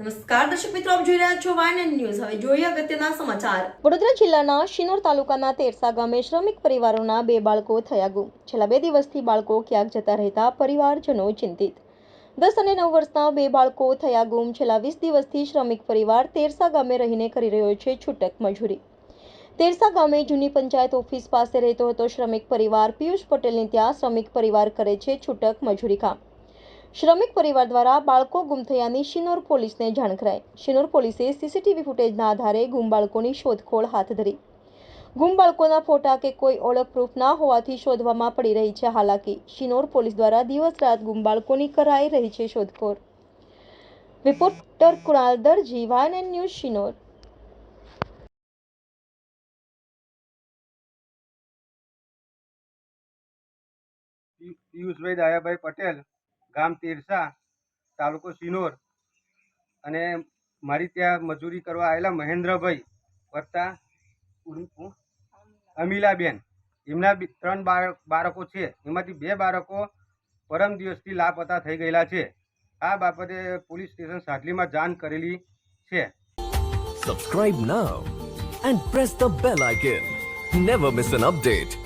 શ્રમિક ક્યાંક જતા રહેતા પરિવારજનો ચિંતિત. દસ અને નવ વર્ષના બે બાળકો થયા ગુમ. છેલ્લા વીસ દિવસથી શ્રમિક પરિવાર તેરસા ગામે રહીને કરી રહ્યો છે છૂટક મજૂરી. તેરસા ગામે જૂની પંચાયત ઓફિસ પાસે રહેતો હતો શ્રમિક પરિવાર. પિયુષ પટેલની ત્યાં શ્રમિક પરિવાર કરે છે છૂટક મજૂરી કામ. શ્રમિક પરિવાર દ્વારા બાળકો ગુમ થયાની શિનોર પોલીસને જાણ કરાઈ. શિનોર પોલીસે સીસીટીવી ફૂટેજના આધારે ગુમ બાળકોની શોધખોળ હાથ ધરી. ગુમ બાળકોના ફોટા કે કોઈ ઓળખ પ્રૂફ ના હોવાથી શોધવામાં પડી રહી છે હાલાકી. શિનોર પોલીસ દ્વારા દિવસ રાત ગુમ બાળકોની કરાઈ રહી છે શોધખોળ. રિપોર્ટર કુણાલ દરજી, વાયન એન્ડ ન્યૂઝ, શિનોર. પિયુષભાઈ દાયાભાઈ પટેલ ગામ તેરસા, તાલુકો સિનોર અને મારી ત્યાં મજૂરી કરવા આવેલા મહેન્દ્રભાઈ વત્તા અમીલાબેન. એમના ત્રણ બાળક છે. એમાંથી બે બાળકો પરમ દિવસથી લાપતા થઈ ગયેલા છે. આ બાબતે પોલીસ સ્ટેશન સાટલીમાં જાણ કરેલી છે. Subscribe now and press the bell icon never miss an update.